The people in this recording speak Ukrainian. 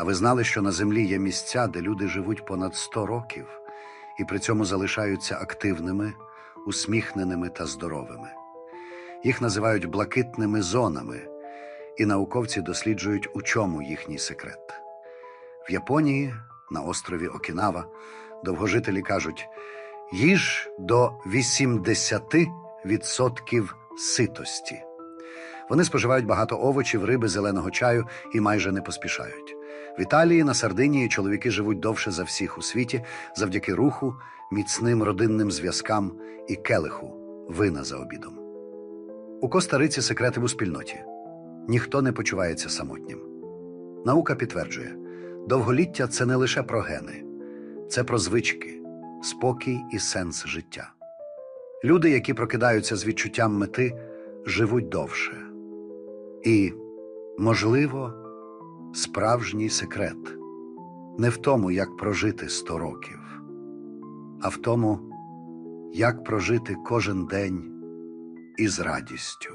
А ви знали, що на землі є місця, де люди живуть понад 100 років і при цьому залишаються активними, усміхненими та здоровими. Їх називають блакитними зонами, і науковці досліджують, у чому їхній секрет. В Японії, на острові Окінава, довгожителі кажуть: їж до 80% ситості. Вони споживають багато овочів, риби, зеленого чаю і майже не поспішають. В Італії на Сардинії чоловіки живуть довше за всіх у світі завдяки руху, міцним родинним зв'язкам і келиху вина за обідом. У Коста-Риці секрети у спільноті. Ніхто не почувається самотнім. Наука підтверджує, довголіття це не лише про гени, це про звички, спокій і сенс життя. Люди, які прокидаються з відчуттям мети, живуть довше. І, можливо, справжній секрет не в тому, як прожити 100 років, а в тому, як прожити кожен день із радістю.